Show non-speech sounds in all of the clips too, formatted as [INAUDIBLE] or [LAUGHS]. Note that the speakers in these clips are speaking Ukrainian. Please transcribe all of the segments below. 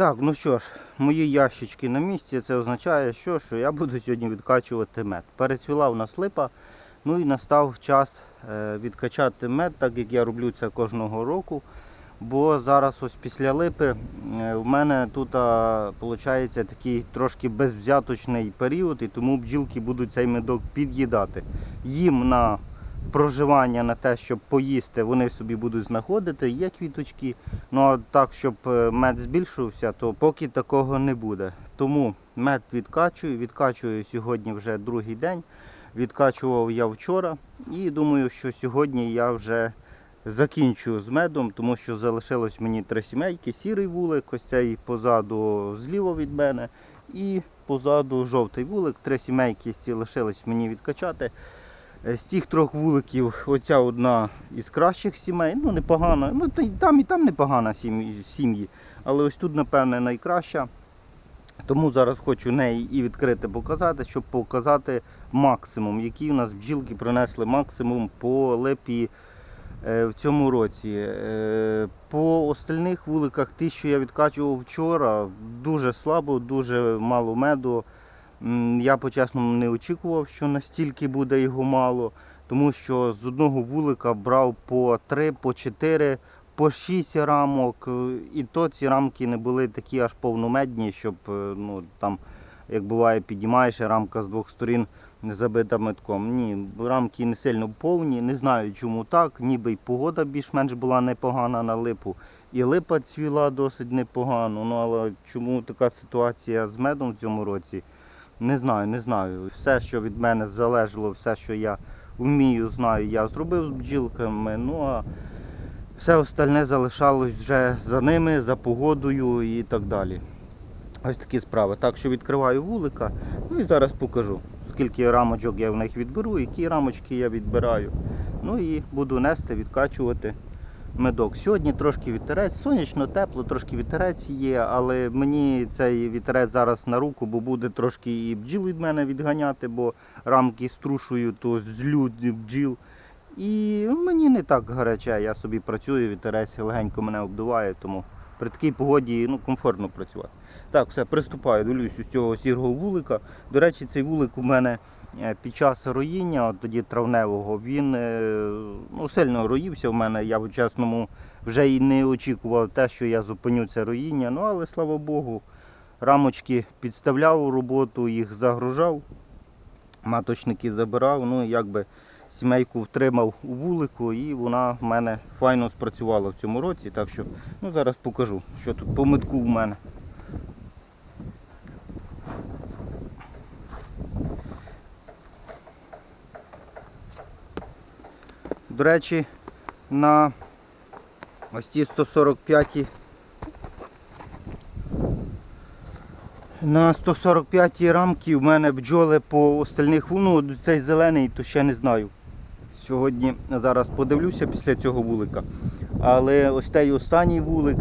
Так, ну що ж, мої ящички на місці. Це означає, що, що я буду сьогодні відкачувати мед. Перецвіла у нас липа, ну і настав час е, відкачати мед, так як я роблю це кожного року. Бо зараз ось після липи е, в мене тут виходить такий трошки безвзяточний період, і тому бджілки будуть цей медок під'їдати. Їм на проживання, на те, щоб поїсти, вони собі будуть знаходити, є квіточки. Ну а так, щоб е, мед збільшився, то поки такого не буде. Тому мед відкачую, відкачую сьогодні вже другий день. Відкачував я вчора і думаю, що сьогодні я вже закінчу з медом, тому що залишилось мені три сімейки. Сірий вулик, ось цей позаду зліва від мене, і позаду жовтий вулик. Три сімейки лишились мені відкачати. Е, З цих трьох вуликів оця одна із кращих сімей, ну непогана. Ну та й там і там непогана сім'ї. Але ось тут, напевне, найкраща. Тому зараз хочу неї і відкрити показати, щоб показати максимум, які у нас бджілки принесли максимум по лепі е, в цьому році. Е, По остальних вуликах, ті, що я відкачував вчора, дуже слабо, дуже мало меду. Я по-чесному не очікував, що настільки буде його мало, тому що з одного вулика брав по 3, по 4, по 6 рамок. е, І то ці рамки не були такі аж повномедні, щоб е, ну, там, як буває, підіймаєш рамка з двох сторін забита метком. Ні, рамки не сильно повні, не знаю чому так. Ніби й погода більш-менш була непогана на липу. І липа цвіла досить непогано. Ну але чому така ситуація з медом в цьому році? Не знаю, не знаю. Все, що від мене залежало, все, що я вмію, знаю, я зробив з бджілками. Ну а все остальне залишалось вже за ними, за погодою і так далі. Ось такі справи. Так що відкриваю вулика, ну і зараз покажу, скільки рамочок я в них відберу, які рамочки я відбираю. Ну і буду нести, відкачувати медок. Сьогодні трошки вітерець, сонячно, тепло, трошки вітерець є, але мені цей вітерець зараз на руку, бо буде трошки і бджіл від мене відганяти, бо рамки струшую, то злю бджіл. І мені не так гаряче, я собі працюю, вітерець легенько мене обдуває, тому при такій погоді ну, комфортно працювати. Так, все, приступаю, дивлюсь з цього сірого вулика. До речі, цей вулик у мене під час роїння, от тоді травневого, він е, ну, сильно роївся в мене. Я в чесному вже і не очікував те, що я зупиню це роїння. Ну, але слава Богу, рамочки підставляв у роботу, їх загружав, маточники забирав. Ну, якби сімейку втримав у вулику і вона в мене файно спрацювала в цьому році. Так що ну, зараз покажу, що тут по метку в мене. До речі, на ось ці 145 на 145 рамки в мене бджоли по остальних, ну цей зелений, то ще не знаю. Сьогодні зараз подивлюся після цього вулика. Але ось цей останній вулик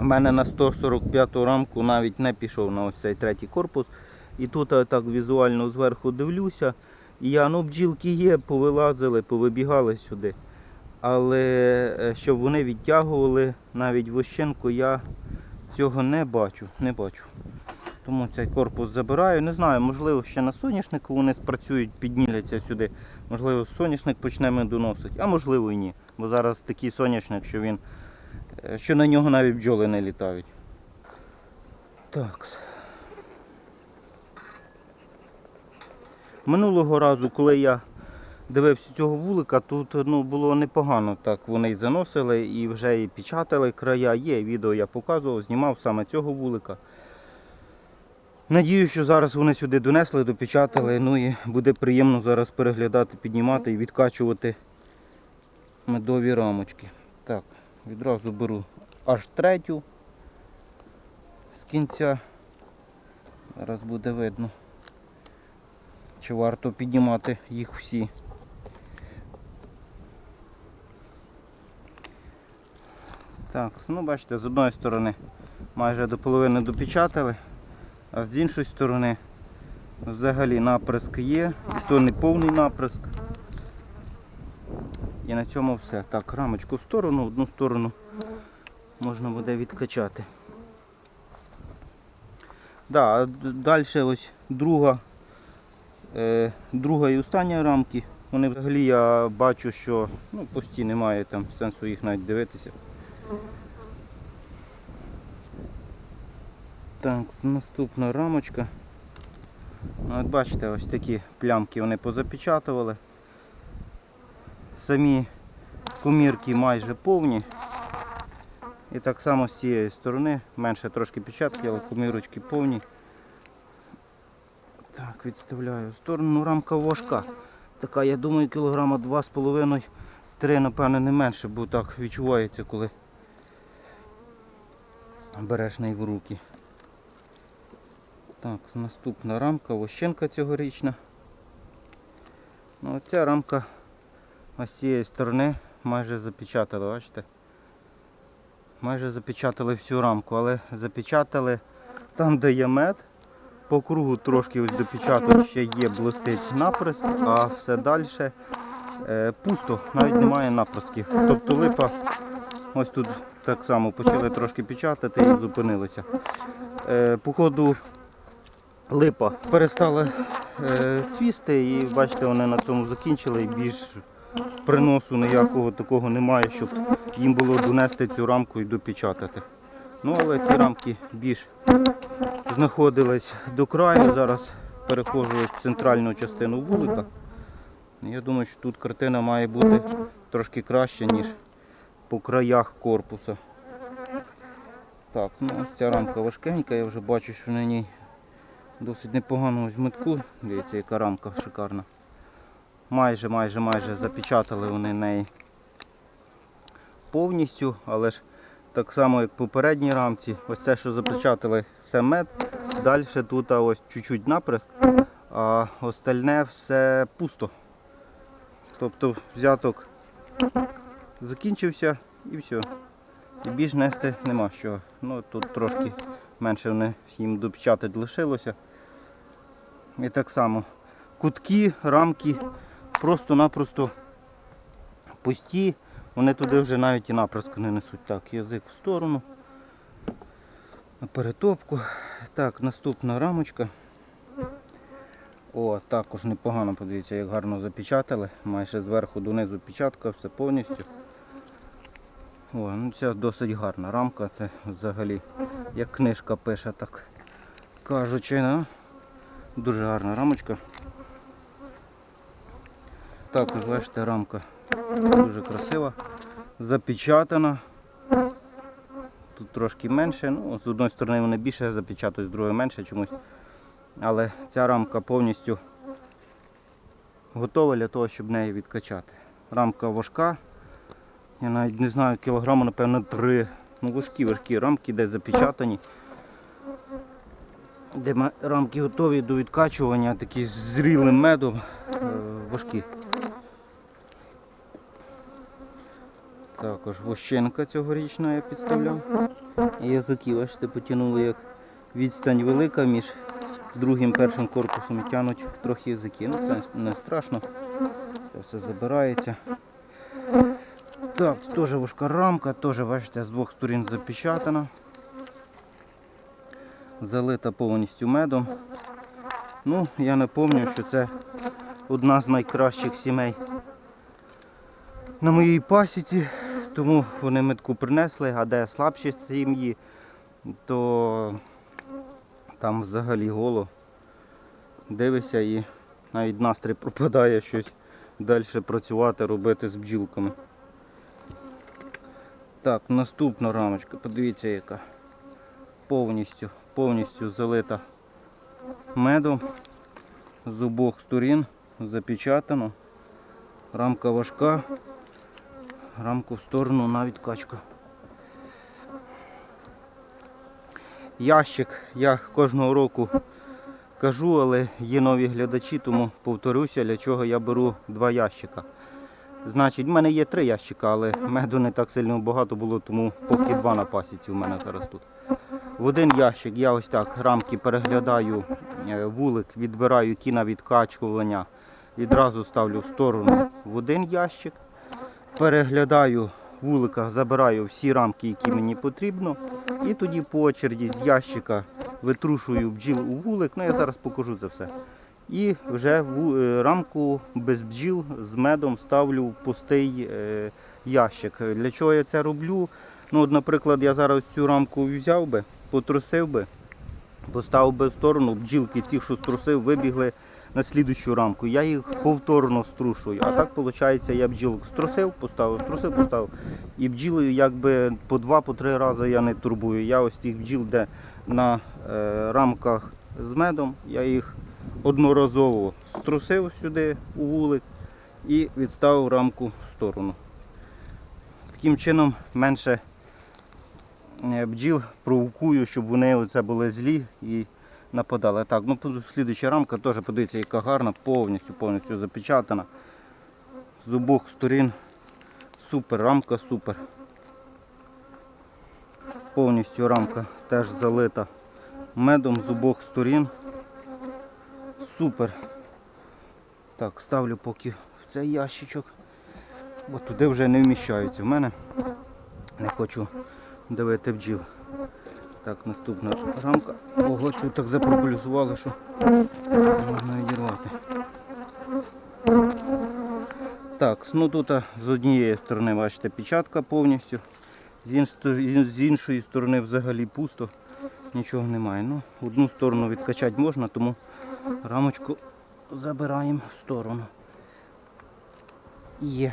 у мене на 145 рамку навіть не пішов на ось цей третій корпус. І тут я так візуально зверху дивлюся. Я, ну бджілки є, повилазили, повибігали сюди. Але е, щоб вони відтягували навіть вощенку, я цього не бачу. Не бачу. Тому цей корпус забираю. Не знаю, можливо, ще на соняшнику вони спрацюють, підніляться сюди. Можливо, соняшник почнемо доносити, а можливо і ні. Бо зараз такий соняшник, що він, е, що на нього навіть бджоли не літають. Так. Минулого разу, коли я дивився цього вулика, тут ну, було непогано. Так вони і заносили і вже і печатали края. Є відео я показував, знімав саме цього вулика. Надію, що зараз вони сюди донесли, допечатали, ну і буде приємно зараз переглядати, піднімати і відкачувати медові рамочки. Так, відразу беру аж третю з кінця. Зараз буде видно, чи варто піднімати їх всі. Так, ну бачите, з одної сторони майже до половини допечатали. А з іншої сторони взагалі наприск є, і то не повний наприск. І на цьому все. Так, рамочку в сторону, одну сторону можна буде відкачати. Да, далі ось друга, друга і остання рамки. Вони взагалі я бачу, що ну, пусті немає там сенсу їх навіть дивитися. Так, наступна рамочка. Ну, От бачите, ось такі плямки вони позапечатували. Самі комірки майже повні. І так само з цієї сторони, менше трошки печатки, але комірочки повні. Так, відставляю в сторону. Ну, рамка важка. Така, я думаю, кілограма 2,5-3, напевно, не менше, бо так відчувається, коли береш неї в руки. Так, наступна рамка, вощенка цьогорічна. Ну, оця рамка з цієї сторони майже запечатали, бачите? Майже запечатали всю рамку, але запечатали там, де є мед. По кругу трошки ось допечаток ще є, блистить наприск, а все далі е, пусто, навіть немає наприсків. Тобто липа ось тут так само почали трошки печатати і зупинилися. Е, по липа перестали е, цвісти і бачите, вони на цьому закінчили і більш приносу ніякого такого немає, щоб їм було донести цю рамку і допечатати. Ну але ці рамки більш знаходились до краю. Зараз переходжу ось в центральну частину вулика. Я думаю, що тут картина має бути трошки краще, ніж по краях корпуса. Так, ну ось ця рамка важкенька, я вже бачу, що на ній досить непогано ось метку. Дивіться, яка рамка шикарна. Майже, майже, майже запечатали вони неї повністю, але ж так само, як попередній рамці, ось це, що запечатали, все мед. Далі тут ось чуть-чуть наприск, а остальне все пусто. Тобто взяток закінчився і все. І більш нести нема що. Ну тут трошки менше вони їм допечатати лишилося. І так само кутки, рамки просто-напросто пусті. Вони туди вже навіть і напраску не несуть. Так, язик в сторону. Перетопку. Так, наступна рамочка. О, також непогано, подивіться, як гарно запечатали. Майже зверху донизу печатка, все повністю. О, ну Ця досить гарна рамка, це взагалі як книжка пише, так кажучи. Да? Дуже гарна рамочка. Також бачите, рамка дуже красива, запечатана. Тут трошки менше, ну, з одної сторони вони більше запечатують, з другої менше чомусь. Але ця рамка повністю готова для того, щоб неї відкачати. Рамка важка. Я навіть не знаю, кілограму, напевно, три. Ну, важкі, важкі рамки, де запечатані. Де рамки готові до відкачування, такі зрілим медом. е, Важкі. Також вощенка цьогорічна я підставляв. Язики, бачите, потягнули як відстань велика між другим першим корпусом і тянуть трохи язики. Ну це не страшно. Це все забирається. Так, теж важка рамка, теж бачите, з двох сторін запечатана. Залита повністю медом. Ну, я напомню, що це одна з найкращих сімей на моїй пасіці, тому вони метку принесли, а де слабші сім'ї, то там взагалі голо. Дивишся і навіть настрій пропадає щось далі працювати, робити з бджілками. Так, наступна рамочка, подивіться яка. Повністю, повністю залита медом з обох сторін запечатано. Рамка важка, рамку в сторону на відкачку. Ящик я кожного року кажу, але є нові глядачі, тому повторюся, для чого я беру два ящика. Значить, в мене є три ящика, але меду не так сильно багато було, тому поки два на пасіці в мене зараз тут. В один ящик я ось так рамки переглядаю, е, вулик, відбираю ті на відкачування, відразу ставлю в сторону в один ящик. Переглядаю вулика, забираю всі рамки, які мені потрібно. І тоді по очереді з ящика витрушую бджіл у вулик, ну я зараз покажу це все. І вже в е, рамку без бджіл з медом ставлю в пустий е, ящик. Для чого я це роблю? Ну, от, наприклад, я зараз цю рамку взяв би, потрусив би, поставив би в сторону, бджілки ці, що струсив, вибігли на слідущу рамку. Я їх повторно струшую. А так виходить, я бджілок струсив, поставив, струсив, поставив. І бджіли якби по два-по три рази я не турбую. Я ось тих бджіл, де на е, рамках з медом, я їх одноразово струсив сюди у вулик і відставив рамку в сторону. Таким чином менше е, бджіл провокую, щоб вони оце були злі і нападали. Так, ну слідуюча рамка теж подивіться, яка гарна, повністю повністю запечатана. З обох сторін. Супер, рамка супер. Повністю рамка теж залита медом з обох сторін. Супер. Так, ставлю поки в цей ящичок. Бо туди вже не вміщаються в мене. Не хочу давити бджіл. Так, наступна рамка. Ого, цю так запропулюсували, що можна відірвати. Так, ну тут з однієї сторони, бачите, печатка повністю. З іншої сторони взагалі пусто, нічого немає. Ну, одну сторону відкачати можна, тому рамочку забираємо в сторону. Є.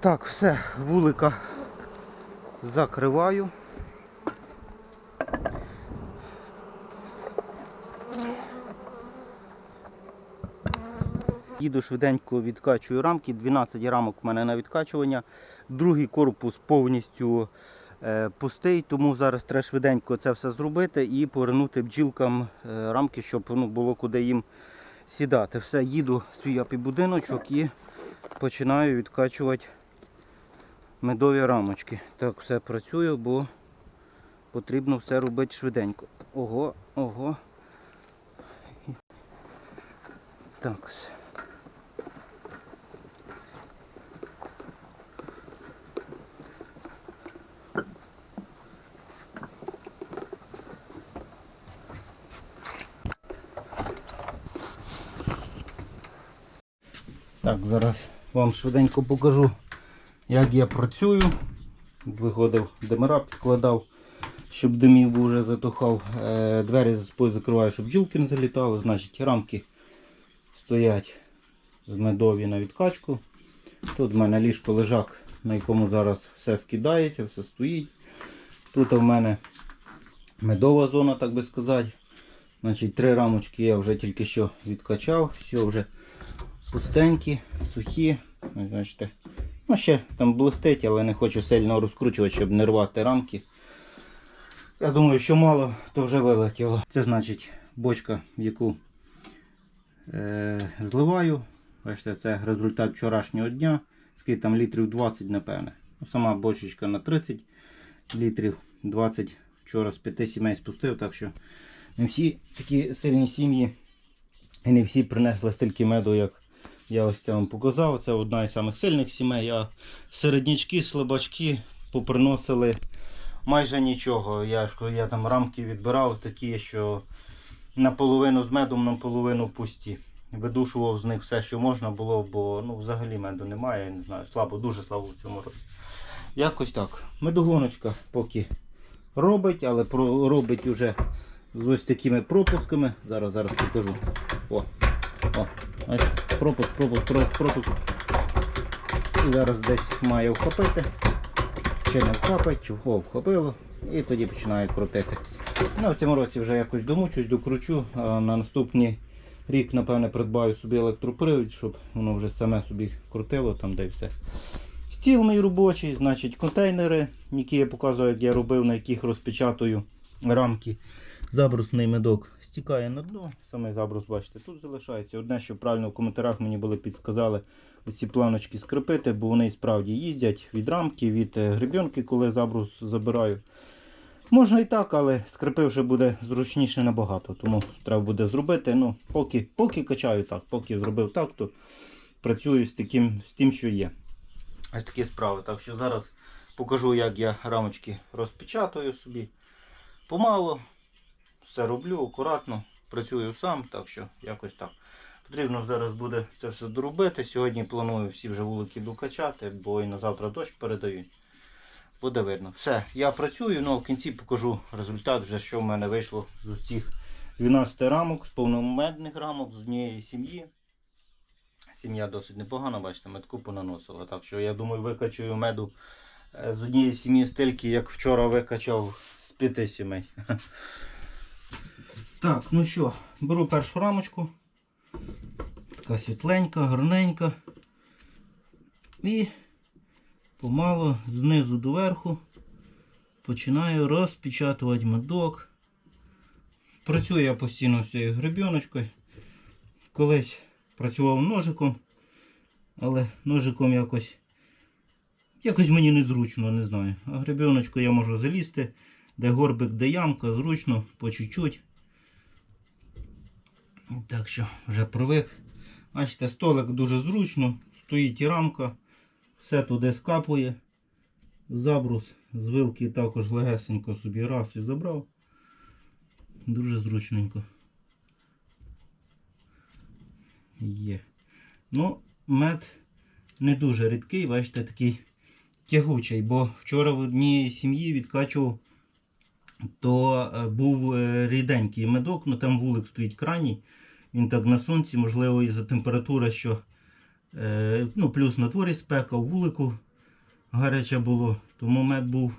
Так, все, вулика закриваю. Їду швиденько відкачую рамки, 12 рамок у мене на відкачування. Другий корпус повністю е, пустий, тому зараз треба швиденько це все зробити і повернути бджілкам е, рамки, щоб ну, було куди їм сідати. Все, їду в свій апі-будиночок і починаю відкачувати медові рамочки. Так, все працюю, бо потрібно все робити швиденько. Ого, ого. Так. Так, зараз вам швиденько покажу, як я працюю. Виходив димира, підкладав, щоб димів вже затухав. Е, Двері закриваю, щоб бджілки не залітали. Значить, рамки стоять з медові на відкачку. Тут в мене ліжко лежак, на якому зараз все скидається, все стоїть. Тут в мене медова зона, так би сказати. Значить, Три рамочки я вже тільки що відкачав, все вже пустенькі, сухі. Бачите. Ну, ще там блистить, але не хочу сильно розкручувати, щоб не рвати рамки. Я думаю, що мало, то вже вилетіло. Це значить бочка, яку е, зливаю. Бачите, це результат вчорашнього дня. Скільки там літрів 20, напевне. Ну, Сама бочечка на 30 літрів 20 вчора з 5 сімей спустив, так що не всі такі сильні сім'ї і не всі принесли стільки меду, як я ось це вам показав. Це одна із самих сильних сімей. А середнячки, слабачки поприносили майже нічого. Я я там рамки відбирав такі, що наполовину з медом, наполовину пусті. Видушував з них все, що можна було, бо ну, взагалі меду немає, я не знаю, слабо, дуже слабо в цьому році. Якось так. Медогоночка поки робить, але робить уже з ось такими пропусками. Зараз зараз покажу. О, о, пропуск, пропуск, пропуск, пропуск. І зараз десь має вхопити. Чи не вхопить, чи вхоп вхопило. І тоді починаю крутити. Ну, в цьому році вже якось домучусь, докручу. А на наступний рік, напевне, придбаю собі електропривід, щоб воно вже саме собі крутило там, де все. Стіл мій робочий, значить контейнери, які я показував, як я робив, на яких розпечатую рамки. Забрусний медок стікає на дно. Саме забрус, бачите, тут залишається. Одне, що правильно в коментарях мені були підсказали оці планочки скріпити, бо вони справді їздять від рамки, від е, гребінки, коли забрус забираю. Можна і так, але скріпивши буде зручніше набагато. Тому треба буде зробити. Ну, поки, поки качаю так, поки зробив так, то працюю з, таким, з тим, що є. Ось такі справи. Так що зараз покажу, як я рамочки розпечатую собі. Помало, все роблю акуратно, працюю сам, так що якось так. Потрібно зараз буде це все доробити. Сьогодні планую всі вже вулики докачати, бо і на завтра дощ передають. Буде видно. Все, я працюю, ну в кінці покажу результат, вже що в мене вийшло з усіх 12 рамок, з повномедних рамок з однієї сім'ї. Сім'я досить непогана, бачите, медку понаносила. Так що я думаю, викачую меду е, з однієї сім'ї стільки, як вчора викачав з п'яти сімей. [LAUGHS] Так, ну що, беру першу рамочку. Така світленька, гарненька. І помало знизу до верху починаю розпечатувати медок. Працюю я постійно з цією гребіночкою. Колись працював ножиком, але ножиком якось якось мені незручно, не знаю. А гребіночку я можу залізти, де горбик, де ямка, зручно, по чуть-чуть. Так що вже привик. Бачите, столик дуже зручно, стоїть і рамка, все туди скапує. Забрус з вилки також легесенько собі раз і забрав. Дуже зручненько. Є. Ну, мед не дуже рідкий, бачите, такий тягучий, бо вчора в одній сім'ї відкачував, то е, був е, ріденький медок, ну там вулик стоїть крайній. Він так на сонці, можливо, із-за температури, що е, ну, плюс на дворі спека, в вулику гаряче було, тому мед був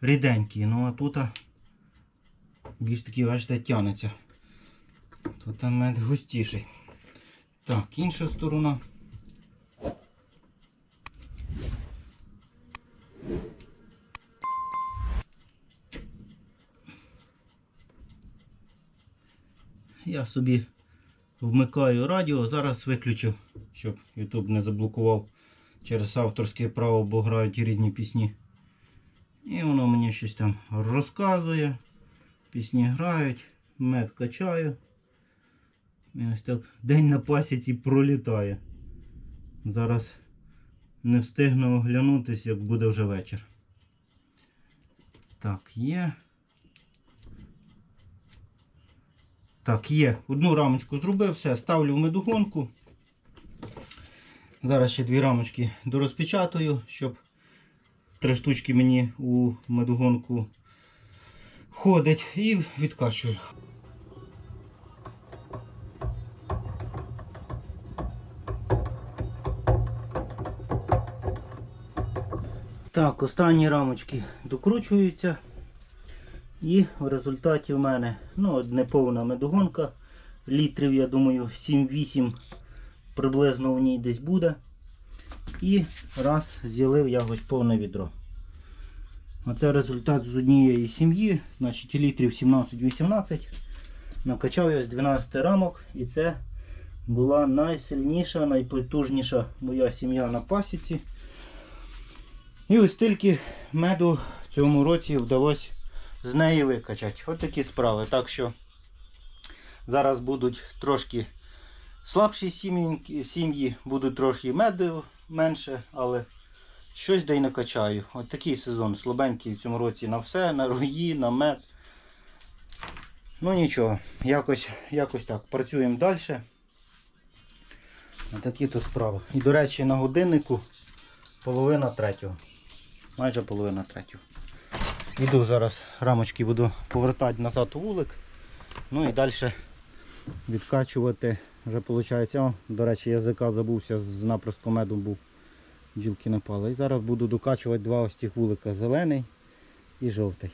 ріденький. Ну а тут більш такий, бачите, тянеться. Тут мед густіший. Так, інша сторона. Я собі вмикаю радіо, зараз виключу, щоб YouTube не заблокував через авторське право, бо грають різні пісні. І воно мені щось там розказує. Пісні грають, мед качаю. І ось так день на пасіці пролітає. Зараз не встигну оглянутись, як буде вже вечір. Так, є. Так, є. Одну рамочку зробив, все, ставлю в медогонку. Зараз ще дві рамочки дорозпечатаю, щоб три штучки мені у медогонку входить і відкачую. Так, останні рамочки докручуються. І в результаті в мене ну, неповна медогонка. Літрів, я думаю, 7-8 приблизно в ній десь буде. І раз зілив я ось повне відро. Оце результат з однієї сім'ї, значить літрів 17-18. Накачав я з 12 рамок і це була найсильніша, найпотужніша моя сім'я на пасіці. І ось тільки меду в цьому році вдалося з неї викачати. Ось такі справи. Так що зараз будуть трошки слабші сім'ї, сім'ї будуть трохи меду менше, але щось де й накачаю. Ось такий сезон слабенький в цьому році на все, на рої, на мед. Ну нічого, якось, якось так. Працюємо далі. Такі то справи. І до речі, на годиннику половина третього. Майже половина третього. Іду зараз рамочки буду повертати назад у вулик. Ну і далі відкачувати. Вже виходить, до речі, язика забувся, з наприску медом був. Ділки напали. І зараз буду докачувати два ось цих вулика, зелений і жовтий.